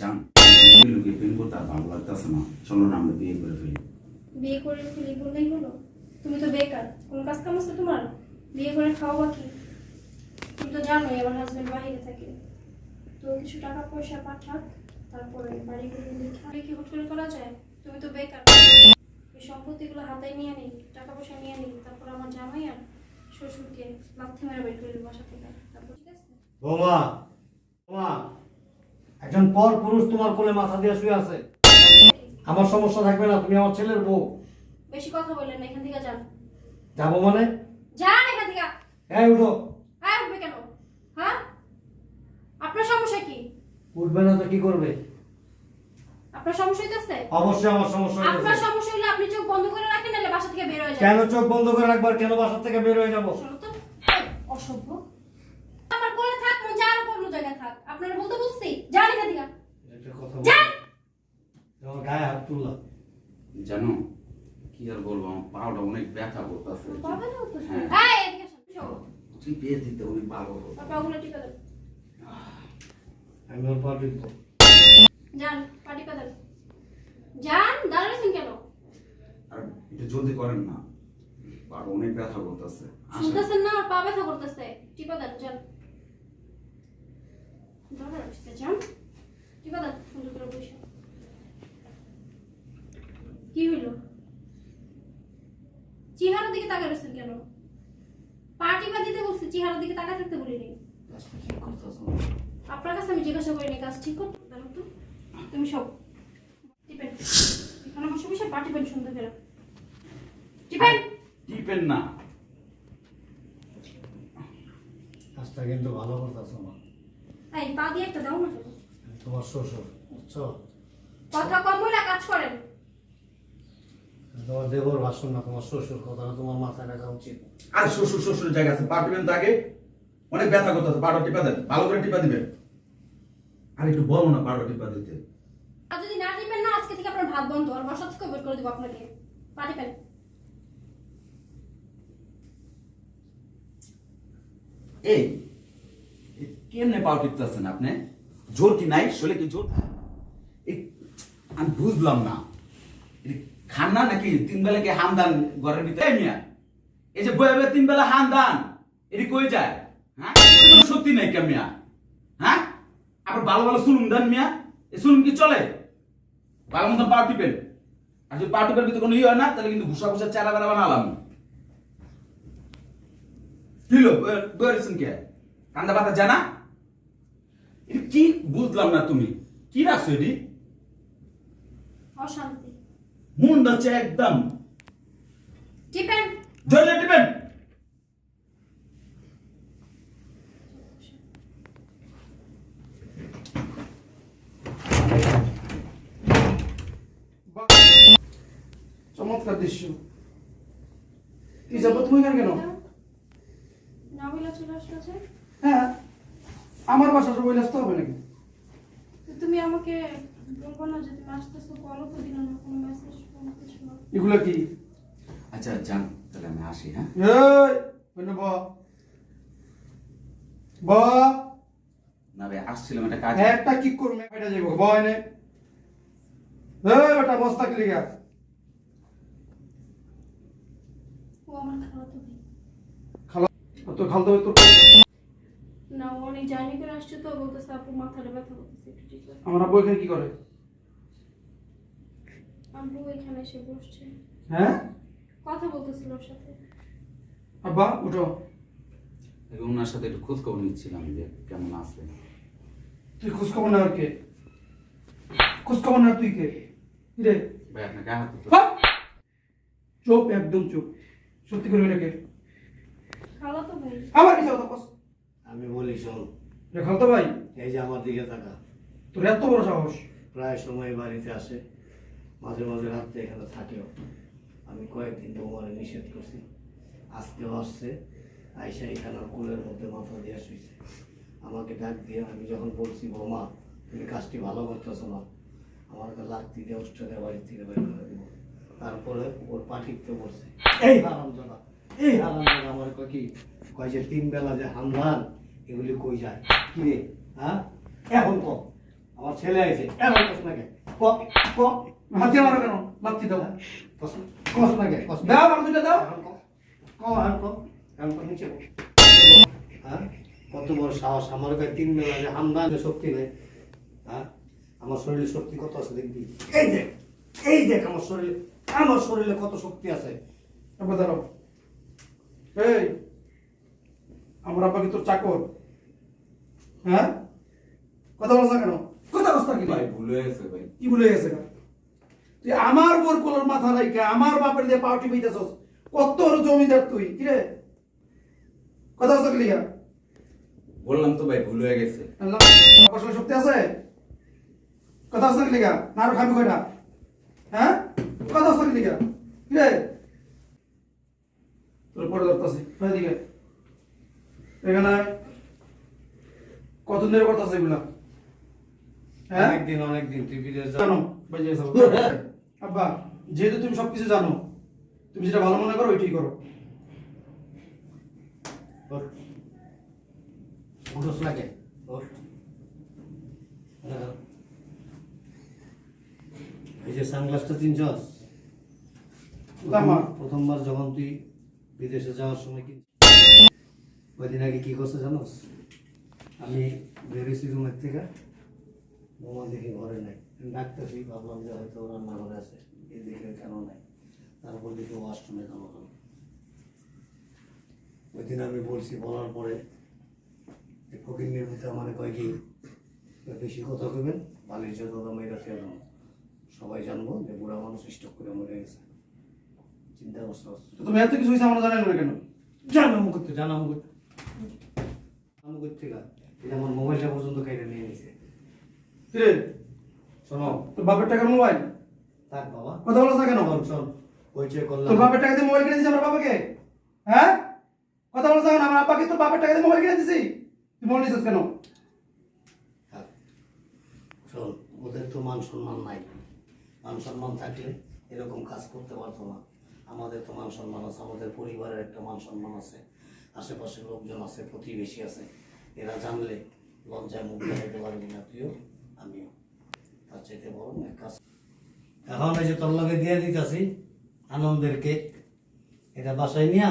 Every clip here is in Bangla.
জান ওই লোকে প্রেম করতে আর ভালো লাগতেছে না। চলো না আমরা বিয়ে করে ফেলি। বিয়ে করে ফেলি বললেই হলো। তুমি তো বেকার কোনো কাজ কাম আছে তোমার? বিয়ে করে খাওয়া বাকি তুমি তো জানোই আমার হাজবেন্ড বাইরে থাকে। তো কিছু টাকা পয়সা পাঠাক তারপরে বাড়ি করে দেখা কি হুট করে করা যায়? তুমি তো বেকার। এই সম্পত্তিগুলো হাতে নিয়ে নিই টাকা পয়সা নিয়ে নিই তারপর আমার জামাই আর শ্বশুরকে লাথি মেরে বের করে বাসা থেকে তারপর ঠিক আছে? বৌমা বৌমা। একজন পর পুরুষ তোমার কোলে মাথা দিয়ে শুয়ে আছে। আমার সমস্যা থাকবে না তুমি আমার ছেলের বউ। বেশি কথা বললেন না এখান থেকে যান। যাব মানে? যান এখান থেকে। হ্যাঁ উঠো। হ্যাঁ উঠবে কেন? হ্যাঁ? আপনার সমস্যা কি? উঠবে না তো কি করবে? আপনার সমস্যা হইতেছে? অবশ্যই আমার সমস্যা আপনার সমস্যা হলে আপনি চোখ বন্ধ করে রাখেন নাহলে বাসা থেকে বের হয়ে যাবেন কেন চোখ বন্ধ করে রাখবার? কেন বাসা থেকে বের হয়ে যাব শোনো তো এই, অসভ্য আমার কোলে থাক মন যা আর কোনো জায়গায় থাক আপনারা বলতে বলছি যান এখান থেকে একটা কথা যান আমার গায়ে হাত তুললাম জানো কি আর বলব আমার পাওটা অনেক ব্যথা করতেছে। পাবে না তো হ্যাঁ। এই এদিকে আসুন, শোনো। তুই বিয়ে দিতে অনেক ভালো হতো আর পাগুলো টিপে দেন আমি ওর পা টিপবো। যান পা টিপে দেন যান দাঁড়াইছেন কেন? আর একটু জলদি করেন না। পাটা অনেক ব্যথা করতেছে। শুনতেছেন না পা ব্যথা করতেছে। টিপে দেন যান দাঁড়া যান টিপে দেন সুন্দর করে বসে। কি হইল? চেহারার দিকে তাকায় রয়েছেন কেন? পার্টি টিপা দিতে বলছি চেহারার দিকে তাকায় থাকতে বলিনি। আপনার কাছে আমি জিজ্ঞাসা করিনি কাজ ঠিক করতে দাঁড়াও তো। তুমি সব টিপেন এখানে বসে বসে পা টিপেন সুন্দর করে। টিপেন। টিপেন না। কাজটা কিন্তু ভালো করতেছো না এই পা দিয়ে একটা দাও না তোমার শ্বশুর বুঝছ? কথা কম বলে কাজ করেন। তোমার দেবর ভাষণ না তোমার শ্বশুর কথাটা তোমার মাথায় রাখা উচিত। আর শ্বশুর শ্বশুর জায়গা আছে পা টিপেন আগে। অনেক ব্যথা করতেছে পাটা টিপা দেন ভালো করে টিপা দিবেন। আর একটু বলো না পাটা টিপা দিতে। আর যদি না টিপেন না আজকে থেকে আপনার ভাত বন্ধ আর বসা থেকে বের করে দেবো আপনাকে। পা টিপেন। এই কেমনে পাও টিপতেছেন আপনি? জোর কি নাই? শোলে কি জোর? এই আমি বুঝলাম না। এটা খান না নাকি? তিন বেলা কি হামদান ঘরের ভিতরে? মিয়া, এই যে বয়ে তিন বেলা হামদান, এটি কই যায়? হ্যাঁ? সত্যি নাই কে মিয়া? হ্যাঁ? আবার ভালো ভালো সুলুম দেন মিয়া। এই সুলুম কি চলে? ভালো মতো পা টিপেন। আর যদি পা টিপের ভিতরে কোনো ইয়ে হয় না, তাহলে কিন্তু ঘুষা ঘুষা চারা বেড়া বানালাম। কি কিলো বলেছেন কে? কান্দা পাতা জানা? কি বুঝলাম না তুমি? কি রাখছো এটি? অশান্তি। মন যাচ্ছে একদম। টিপেন। জলে টিপেন। চমৎকার দৃশ্য। কি যাব তুমি এখানে কেন? না চলে আসলো হ্যাঁ আমার বাসা সবাই আসতে হবে নাকি? তো তুমি আমাকে না তো না না এগুলো কি আচ্ছা যান তাহলে আমি আসি হ্যাঁ এই বন্য ব ব না ভাই আসছিলাম একটা কাজ একটা কি করবে এটা যাব ব এনে এই বেটা বস্তা কি লিগা ও আমার খালাতো খালা তোর না অনেক জার্নি করে আসছে তো বলতেছে আপু মাথাটা ব্যথা করতেছে একটু ঠিক আছে? আমার আব্বু এখানে কি করে? আব্বু এখানে এসে বসছে। হ্যাঁ? কথা বলতেছিল ওর সাথে। আব্বা উঠো। আগে ওনার সাথে একটু খোঁজ খবর নিচ্ছিলাম যে কেমন আছে। তুই খোঁজ খবর না আর কে? খোঁজ খবর না তুই কে? কি রে? ভাই হাত দিতে- চুপ একদম চুপ। সত্যি করে ভাই। আমার কিছু কথা আমি বলি শোন। খালতো ভাই। এই যে আমার দিকে থাকা তোর এত বড় সাহস। প্রায় সময় বাড়িতে আসে মাঝে মাঝে রাত্রে এখানে থাকেও। আমি কয়েকদিন বৌমারে নিষেধ করছি। আজকেও আসছে আইসা এখানে কুলের মধ্যে মাথা দিয়ে শুয়েছে আমাকে ডাক দিয়ে আমি যখন বলছি বৌমা তুমি কাজটি ভালো করতেছো না আমার লাত্তি দিয়ে অস্ট্রেলিয়া বাড়ির থেকে বের করে দেবো। তারপরে ওর পাটিতে বলছে এই হারাম জানা এই হারাম জানা আমার কি কয় যে তিন বেলা যে হামলান এগুলি কই যায়? কি রে? হ্যাঁ? এখন কম আমার ছেলে আইছে। এমন কস না কে? ক? ক? হাতে মারো কেন? লাথি দাও। কস কস না কে? কস দাও আমার দুইটা দাও। এখন ক? ক? এখন ক? এখন ক নিচে ক। হ্যাঁ? কত বড় সাহস। আমার কাছে তিন বেলা যে হামদান শক্তি নেই হ্যাঁ? আমার শরীরে শক্তি কত আছে দেখবি? এই দেখ এই দেখ আমার শরীরে আমার শরীরে কত শক্তি আছে। এবার দাঁড়াও। এই আমার আব্বা কি তোর চাকর? হ্যাঁ? কথা বলছ কেন? কথা বলছ কি ভাই? ভুল হয়ে গেছে ভাই। কি ভুলে গেছে? গা? তুই আমার বোর কোলের মাথা রাইকা আমার বাপের দিয়ে পাউটি পেইতেছস কত বড় জমিদার তুই কি রে? কথা বলছ কি লিগা? বললাম তো ভাই ভুল হয়ে গেছে। কষ্ট শক্তি আছে? কথা কি লিগা? না আরও খাবি কয়টা? হ্যাঁ? কথা লিগা? কি রে? তোর পরে ধরতাছি। এদিকে এখানে কতদিন ধরে করতেছে এগুলা হ্যাঁ? অনেকদিন অনেকদিন তুই বিদেশ জানো বেজে আব্বা যেহেতু তুমি সবকিছু জানো তুমি যেটা ভালো মনে করো ওইটাই করো। উঠোস। হ্যাঁ। এই যে সানগ্লাসটা আমার। প্রথমবার যখন তুই বিদেশে যাওয়ার সময় কি ওই দিন আগে কি করছে জানোস? আমি বেরিয়েছি রুমের থেকে। বোমা দেখি ঘরে নাই। আমি ডাকতেছি ভাবলাম যে হয়তো রান্নাঘরে আছে। এই দেখে কেন নাই? তারপর দেখি ওয়াশরুমে যাব কেন ওই দিন আমি বলছি বলার পরে ফকির ভিতরে মানে কয় কি? বেশি কথা কইবেন বালির যে দাদা মেয়েরা ফের সবাই জানব যে বুড়া মানুষ স্টক করে মরে গেছে। চিন্তা করছ? তো তুমি এত কিছু হয়েছে আমরা জানেন না কেন? জানামো করতে জানামো করতে। জানামো করতে এটা আমার মোবাইলটা পর্যন্ত কেটে নিয়ে নিছে। কি রে শোনো। তোর বাপের টাকার মোবাইল? থাক বাবা? কথা বলো না কেন? শোন শোন পরিচয় করলাম। তোর বাপের টাকা দিয়ে মোবাইল কিনে দিছি আমার বাবাকে? হ্যাঁ? কথা বলো না কেন? আমার আব্বাকে তোর বাপের টাকা দিয়ে মোবাইল কিনে দিছি তুই মোবাইল নিছিস কেন। শোন ওদের তো মান সম্মান নাই। মান সম্মান থাকলে এরকম কাজ করতে পারতো না। আমাদের তো মান সম্মান আছে আমাদের পরিবারের একটা মান সম্মান আছে। আশেপাশের লোকজন আছে প্রতিবেশী আছে। এরা জানলে লজ্জায় মুখ দেখাতে পারবি না তুইও আমিও। তার চাইতে বরং এক কাজ এখন এই যে তোর লগে দিয়ে দিতেছি আনন্দের কেক এটা বাসায় নিয়া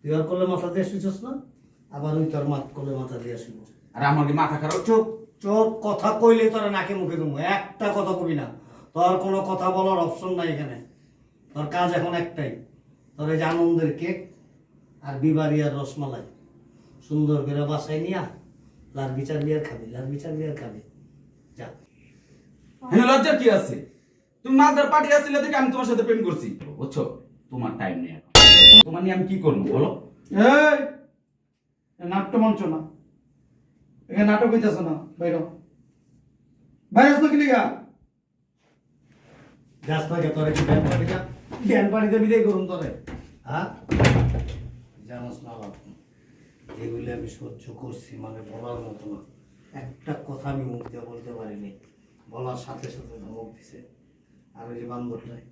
তুই আর কোলে মাথা দিয়ে শুইছস না? আবার ওই তোর মাথ কোলে মাথা দিয়ে শুইব। আর আমার কি মাথা খারাপ? চোখ চোখ কথা কইলে তোর নাকে মুখে দেবো একটা কথা কবি না তোর কোনো কথা বলার অপশন নাই এখানে। তোর কাজ এখন একটাই তোর এই যে আনন্দের কেক আর বিবারিয়ার রসমালাই। সুন্দর করে বাসায় নিয়া লাল বিচার বিয়ার খাবে লাল বিচার বিয়ার খাবি। যা। হ্যাঁ লজ্জার কি আছে? তুমি মাদার পার্টি দেখে আমি তোমার সাথে প্রেম করছি। বুঝছ? তোমার টাইম নেই এখন। তোমার নিয়ে আমি কি করব বলো? এই! নাট্য মঞ্চ না। এখানে নাটক হইতেছে না বাইর। বাইরে আসতো কি লিগা? যাস না কে তোরে ব্যান পাড়ি যা? ব্যান পাড়িতে বিদায় করুন তোরে। হ্যাঁ? জানোস না এগুলি আমি সহ্য করছি মানে বলার মতো না। একটা কথা আমি মুখ দিয়ে বলতে পারিনি। বলার সাথে সাথে ধমক দিছে। আর ওই যে বান্ধবটাই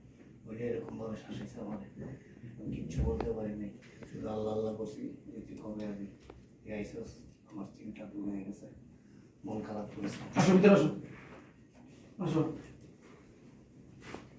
ওইটা এরকম ভাবে শাসিয়েছে আমাদের। কিচ্ছু বলতে পারিনি। শুধু আল্লাহ আল্লাহ করছি যে তুই কবে তুই আইসস, আমার চিন্তা দূর হয়ে গেছে। মন খারাপ করেছে আসো ভিতরে